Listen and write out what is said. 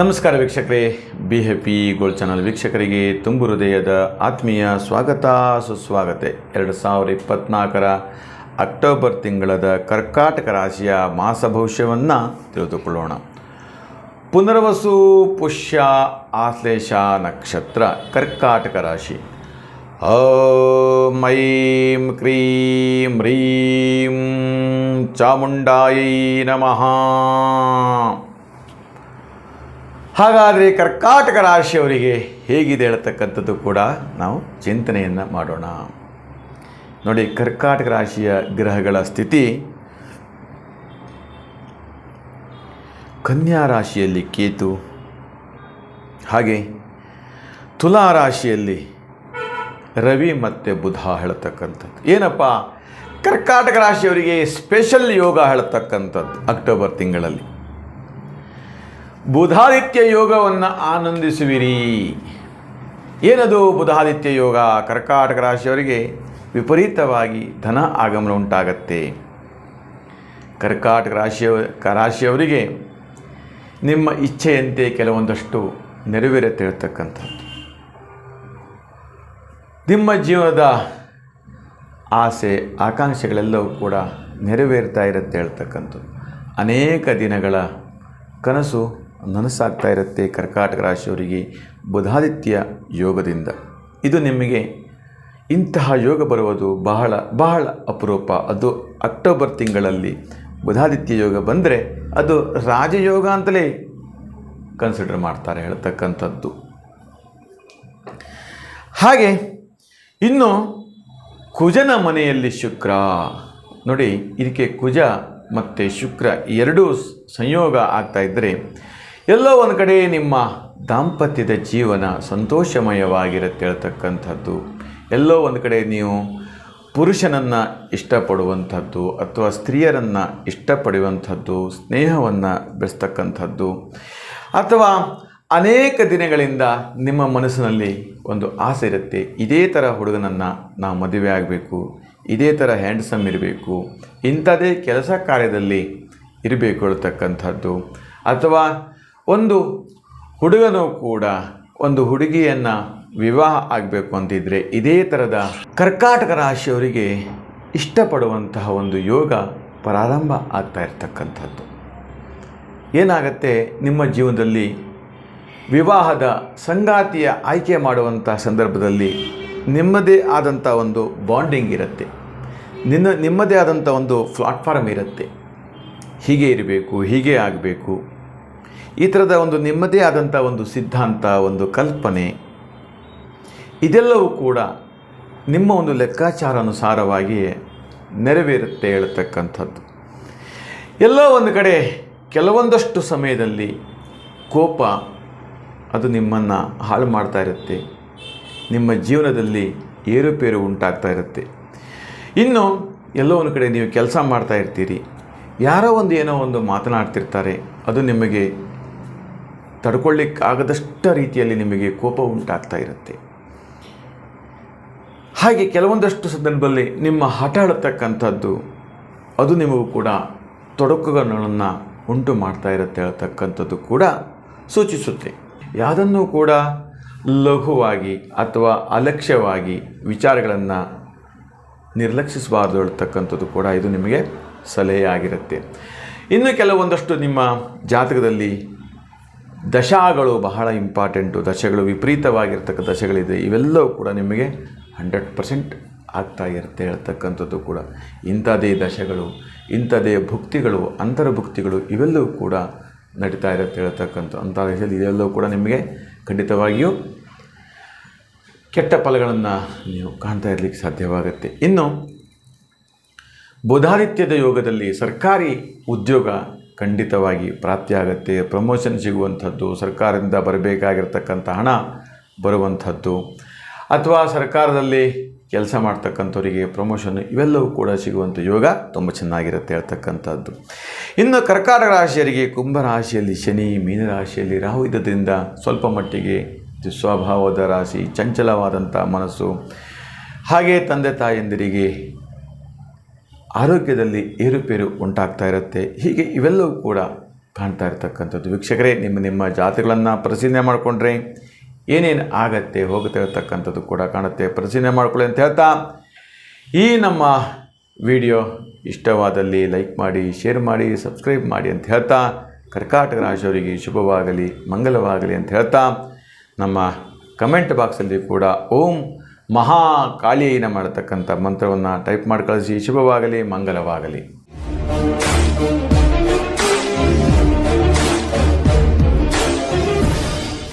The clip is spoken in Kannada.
ನಮಸ್ಕಾರ ವೀಕ್ಷಕರೇ. ಬಿ ಹೆಪಿ ಗೋಲ್ಡ್ ಚಾನಲ್ ವೀಕ್ಷಕರಿಗೆ ತುಂಬು ಹೃದಯದ ಆತ್ಮೀಯ ಸ್ವಾಗತ, ಸುಸ್ವಾಗತ. ಎರಡು ಸಾವಿರದ ಇಪ್ಪತ್ತ್ನಾಲ್ಕರ ಅಕ್ಟೋಬರ್ ತಿಂಗಳದ ಕರ್ಕಾಟಕ ರಾಶಿಯ ಮಾಸ ಭವಿಷ್ಯವನ್ನು ತಿಳಿದುಕೊಳ್ಳೋಣ. ಪುನರ್ವಸು, ಪುಷ್ಯ, ಆಶ್ಲೇಷ ನಕ್ಷತ್ರ ಕರ್ಕಾಟಕ ರಾಶಿ. ಓಂ ಐಂ ಕ್ರೀಂ ಹ್ರೀಂ ಚಾಮುಂಡಾಯೈ ನಮಃ. ಹಾಗಾದರೆ ಕರ್ಕಾಟಕ ರಾಶಿಯವರಿಗೆ ಹೇಗಿದೆ ಹೇಳ್ತಕ್ಕಂಥದ್ದು ಕೂಡ ನಾವು ಚಿಂತನೆಯನ್ನು ಮಾಡೋಣ. ನೋಡಿ, ಕರ್ಕಾಟಕ ರಾಶಿಯ ಗ್ರಹಗಳ ಸ್ಥಿತಿ. ಕನ್ಯಾ ರಾಶಿಯಲ್ಲಿ ಕೇತು. ಹಾಗೆ ತುಲಾ ರಾಶಿಯಲ್ಲಿ ರವಿ ಮತ್ತು ಬುಧ ಹೇಳ್ತಕ್ಕಂಥದ್ದು. ಏನಪ್ಪ? ಕರ್ಕಾಟಕ ರಾಶಿಯವರಿಗೆ ಸ್ಪೆಷಲ್ ಯೋಗ ಹೇಳ್ತಕ್ಕಂಥದ್ದು ಅಕ್ಟೋಬರ್ ತಿಂಗಳಲ್ಲಿ. ಬುಧಾದಿತ್ಯ ಯೋಗವನ್ನು ಆನಂದಿಸುವಿರಿ. ಏನದು ಬುಧಾದಿತ್ಯ ಯೋಗ? ಕರ್ಕಾಟಕ ರಾಶಿಯವರಿಗೆ ವಿಪರೀತವಾಗಿ ಧನ ಆಗಮನ ಉಂಟಾಗತ್ತೆ. ಕರ್ಕಾಟಕ ರಾಶಿಯ ಕ- ರಾಶಿಯವರಿಗೆ ನಿಮ್ಮ ಇಚ್ಛೆಯಂತೆ ಕೆಲವೊಂದಷ್ಟು ನೆರವೇರುತ್ತೆ ಹೇಳ್ತಕ್ಕಂಥದ್ದು. ನಿಮ್ಮ ಜೀವನದ ಆಸೆ, ಆಕಾಂಕ್ಷೆಗಳೆಲ್ಲವೂ ಕೂಡ ನೆರವೇರ್ತಾ ಇರುತ್ತೆ ಹೇಳ್ತಕ್ಕಂಥದ್ದು. ಅನೇಕ ದಿನಗಳ ಕನಸು ನನಸಾಗ್ತಾ ಇರುತ್ತೆ ಕರ್ಕಾಟಕ ರಾಶಿಯವರಿಗೆ ಬುಧಾದಿತ್ಯ ಯೋಗದಿಂದ. ಇದು ನಿಮಗೆ ಇಂತಹ ಯೋಗ ಬರುವುದು ಬಹಳ ಬಹಳ ಅಪರೂಪ. ಅದು ಅಕ್ಟೋಬರ್ ತಿಂಗಳಲ್ಲಿ ಬುಧಾದಿತ್ಯ ಯೋಗ ಬಂದರೆ ಅದು ರಾಜಯೋಗ ಅಂತಲೇ ಕನ್ಸಿಡರ್ ಮಾಡ್ತಾರೆ ಹೇಳ್ತಕ್ಕಂಥದ್ದು. ಹಾಗೆ ಇನ್ನು ಕುಜನ ಮನೆಯಲ್ಲಿ ಶುಕ್ರ. ನೋಡಿ, ಇದಕ್ಕೆ ಕುಜ ಮತ್ತು ಶುಕ್ರ ಎರಡೂ ಸಂಯೋಗ ಆಗ್ತಾ ಇದ್ದರೆ ಎಲ್ಲೋ ಒಂದು ಕಡೆ ನಿಮ್ಮ ದಾಂಪತ್ಯದ ಜೀವನ ಸಂತೋಷಮಯವಾಗಿರುತ್ತೆ ಹೇಳ್ತಕ್ಕಂಥದ್ದು ಎಲ್ಲೋ ಒಂದು ಕಡೆ ನೀವು ಪುರುಷನನ್ನು ಇಷ್ಟಪಡುವಂಥದ್ದು ಅಥವಾ ಸ್ತ್ರೀಯರನ್ನು ಇಷ್ಟಪಡುವಂಥದ್ದು, ಸ್ನೇಹವನ್ನು ಬೆಳೆಸ್ತಕ್ಕಂಥದ್ದು. ಅಥವಾ ಅನೇಕ ದಿನಗಳಿಂದ ನಿಮ್ಮ ಮನಸ್ಸಿನಲ್ಲಿ ಒಂದು ಆಸೆ ಇರುತ್ತೆ, ಇದೇ ಥರ ಹುಡುಗನನ್ನು ನಾವು ಮದುವೆ ಆಗಬೇಕು, ಇದೇ ಥರ ಹ್ಯಾಂಡ್ಸಮ್ ಇರಬೇಕು ಇಂಥದೇ ಕೆಲಸ ಕಾರ್ಯದಲ್ಲಿ ಇರಬೇಕು ಹೇಳ್ತಕ್ಕಂಥದ್ದು ಅಥವಾ ಒಂದು ಹುಡುಗನು ಕೂಡ ಒಂದು ಹುಡುಗಿಯನ್ನು ವಿವಾಹ ಆಗಬೇಕು ಅಂತಿದ್ದರೆ ಇದೇ ಥರದ ಕರ್ಕಾಟಕ ರಾಶಿಯವರಿಗೆ ಇಷ್ಟಪಡುವಂತಹ ಒಂದು ಯೋಗ ಪ್ರಾರಂಭ ಆಗ್ತಾ ಇರ್ತಕ್ಕಂಥದ್ದು. ಏನಾಗತ್ತೆ? ನಿಮ್ಮ ಜೀವನದಲ್ಲಿ ವಿವಾಹದ ಸಂಗಾತಿಯ ಆಯ್ಕೆ ಮಾಡುವಂಥ ಸಂದರ್ಭದಲ್ಲಿ ನಿಮ್ಮದೇ ಆದಂಥ ಒಂದು ಬಾಂಡಿಂಗ್ ಇರುತ್ತೆ. ನಿನ್ನ ನಿಮ್ಮದೇ ಆದಂಥ ಒಂದು ಪ್ಲಾಟ್ಫಾರ್ಮ್ ಇರುತ್ತೆ. ಹೀಗೆ ಇರಬೇಕು, ಹೀಗೆ ಆಗಬೇಕು. ಈ ಥರದ ಒಂದು ನಿಮ್ಮದೇ ಆದಂಥ ಒಂದು ಸಿದ್ಧಾಂತ, ಒಂದು ಕಲ್ಪನೆ, ಇದೆಲ್ಲವೂ ಕೂಡ ನಿಮ್ಮ ಒಂದು ಲೆಕ್ಕಾಚಾರಾನುಸಾರವಾಗಿ ನೆರವೇರುತ್ತೆ ಹೇಳ್ತಕ್ಕಂಥದ್ದು. ಎಲ್ಲೋ ಒಂದು ಕಡೆ ಕೆಲವೊಂದಷ್ಟು ಸಮಯದಲ್ಲಿ ಕೋಪ, ಅದು ನಿಮ್ಮನ್ನು ಹಾಳು ಮಾಡ್ತಾ ಇರುತ್ತೆ. ನಿಮ್ಮ ಜೀವನದಲ್ಲಿ ಏರುಪೇರು ಉಂಟಾಗ್ತಾ ಇರುತ್ತೆ. ಇನ್ನು ಎಲ್ಲೋ ಒಂದು ಕಡೆ ನೀವು ಕೆಲಸ ಮಾಡ್ತಾ ಇರ್ತೀರಿ. ಯಾರೋ ಒಂದು ಏನೋ ಒಂದು ಮಾತನಾಡ್ತಿರ್ತಾರೆ. ಅದು ನಿಮಗೆ ತಡ್ಕೊಳ್ಳಿಕ್ಕಾಗದಷ್ಟ ರೀತಿಯಲ್ಲಿ ನಿಮಗೆ ಕೋಪ ಉಂಟಾಗ್ತಾ ಇರುತ್ತೆ. ಹಾಗೆ ಕೆಲವೊಂದಷ್ಟು ಸಂದರ್ಭದಲ್ಲಿ ನಿಮ್ಮ ಹಠ ಆಡತಕ್ಕಂಥದ್ದು ಅದು ನಿಮಗೂ ಕೂಡ ತೊಡಕುಗಳನ್ನು ಉಂಟು ಮಾಡ್ತಾ ಇರುತ್ತೆ ಹೇಳ್ತಕ್ಕಂಥದ್ದು ಕೂಡ ಸೂಚಿಸುತ್ತೆ. ಯಾವುದನ್ನು ಕೂಡ ಲಘುವಾಗಿ ಅಥವಾ ಅಲಕ್ಷ್ಯವಾಗಿ ವಿಚಾರಗಳನ್ನು ನಿರ್ಲಕ್ಷಿಸಬಾರ್ದು ಹೇಳ್ತಕ್ಕಂಥದ್ದು ಕೂಡ ಇದು ನಿಮಗೆ ಸಲಹೆ ಆಗಿರುತ್ತೆ ಇನ್ನು ಕೆಲವೊಂದಷ್ಟು ನಿಮ್ಮ ಜಾತಕದಲ್ಲಿ ದಶಾಗಳು ಬಹಳ ಇಂಪಾರ್ಟೆಂಟು. ದಶಗಳು ವಿಪರೀತವಾಗಿರ್ತಕ್ಕ ದಶಗಳಿದೆ. ಇವೆಲ್ಲವೂ ಕೂಡ ನಿಮಗೆ ಹಂಡ್ರೆಡ್ ಪರ್ಸೆಂಟ್ ಆಗ್ತಾ ಇರುತ್ತೆ ಹೇಳ್ತಕ್ಕಂಥದ್ದು ಕೂಡ. ಇಂಥದೇ ದಶಗಳು, ಇಂಥದೇ ಭುಕ್ತಿಗಳು, ಅಂತರ್ಭುಕ್ತಿಗಳು ಇವೆಲ್ಲವೂ ಕೂಡ ನಡೀತಾ ಇರುತ್ತೆ ಹೇಳ್ತಕ್ಕಂಥ ಅಂಥ ದಶದಲ್ಲಿ. ಇದೆಲ್ಲವೂ ಕೂಡ ನಿಮಗೆ ಖಂಡಿತವಾಗಿಯೂ ಕೆಟ್ಟ ಫಲಗಳನ್ನು ನೀವು ಕಾಣ್ತಾ ಇರಲಿಕ್ಕೆ ಸಾಧ್ಯವಾಗುತ್ತೆ. ಇನ್ನು ಬುಧಾದಿತ್ಯದ ಯೋಗದಲ್ಲಿ ಸರ್ಕಾರಿ ಉದ್ಯೋಗ ಖಂಡಿತವಾಗಿ ಪ್ರಾಪ್ತಿಯಾಗತ್ತೆ ಪ್ರಮೋಷನ್ ಸಿಗುವಂಥದ್ದು, ಸರ್ಕಾರದಿಂದ ಬರಬೇಕಾಗಿರ್ತಕ್ಕಂಥ ಹಣ ಬರುವಂಥದ್ದು. ಅಥವಾ ಸರ್ಕಾರದಲ್ಲಿ ಕೆಲಸ ಮಾಡ್ತಕ್ಕಂಥವರಿಗೆ ಪ್ರಮೋಷನ್ ಇವೆಲ್ಲವೂ ಕೂಡ ಸಿಗುವಂಥ ಯೋಗ ತುಂಬ ಚೆನ್ನಾಗಿರುತ್ತೆ ಹೇಳ್ತಕ್ಕಂಥದ್ದು. ಇನ್ನು ಕರ್ಕಾಟಕ ರಾಶಿಯರಿಗೆ ಕುಂಭ ರಾಶಿಯಲ್ಲಿ ಶನಿ ಮೀನರಾಶಿಯಲ್ಲಿ ರಾಹು ಇದ್ದರಿಂದ ಸ್ವಲ್ಪ ಮಟ್ಟಿಗೆ ದುಸ್ವಭಾವದ ರಾಶಿ, ಚಂಚಲವಾದಂಥ ಮನಸ್ಸು. ಹಾಗೆ ತಂದೆ ತಾಯಂದಿರಿಗೆ ಆರೋಗ್ಯದಲ್ಲಿ ಏರುಪೇರು ಉಂಟಾಗ್ತಾ ಇರುತ್ತೆ. ಹೀಗೆ ಇವೆಲ್ಲವೂ ಕೂಡ ಕಾಣ್ತಾ ಇರತಕ್ಕಂಥದ್ದು. ವೀಕ್ಷಕರೇ, ನಿಮ್ಮ ನಿಮ್ಮ ಜಾತಿಗಳನ್ನು ಪರಿಶೀಲನೆ ಮಾಡಿಕೊಂಡ್ರೆ ಏನೇನು ಆಗತ್ತೆ, ಹೋಗುತ್ತೆ ಇರತಕ್ಕಂಥದ್ದು ಕೂಡ ಕಾಣುತ್ತೆ. ಪರಿಶೀಲನೆ ಮಾಡಿಕೊಳ್ಳಿ ಅಂತ ಹೇಳ್ತಾ ಈ ನಮ್ಮ ವಿಡಿಯೋ ಇಷ್ಟವಾದಲ್ಲಿ ಲೈಕ್ ಮಾಡಿ, ಶೇರ್ ಮಾಡಿ, ಸಬ್ಸ್ಕ್ರೈಬ್ ಮಾಡಿ ಅಂತ ಹೇಳ್ತಾ ಕರ್ಕಾಟಕ ರಾಶಿಯವರಿಗೆ ಶುಭವಾಗಲಿ ಮಂಗಲವಾಗಲಿ ಅಂತ ಹೇಳ್ತಾ ನಮ್ಮ ಕಮೆಂಟ್ ಬಾಕ್ಸಲ್ಲಿ ಕೂಡ ಓಂ ಮಹಾಕಾಳಿಯನ ಮಾಡತಕ್ಕಂಥ ಮಂತ್ರವನ್ನು ಟೈಪ್ ಮಾಡಿ ಕಳಿಸಿ ಶುಭವಾಗಲಿ ಮಂಗಲವಾಗಲಿ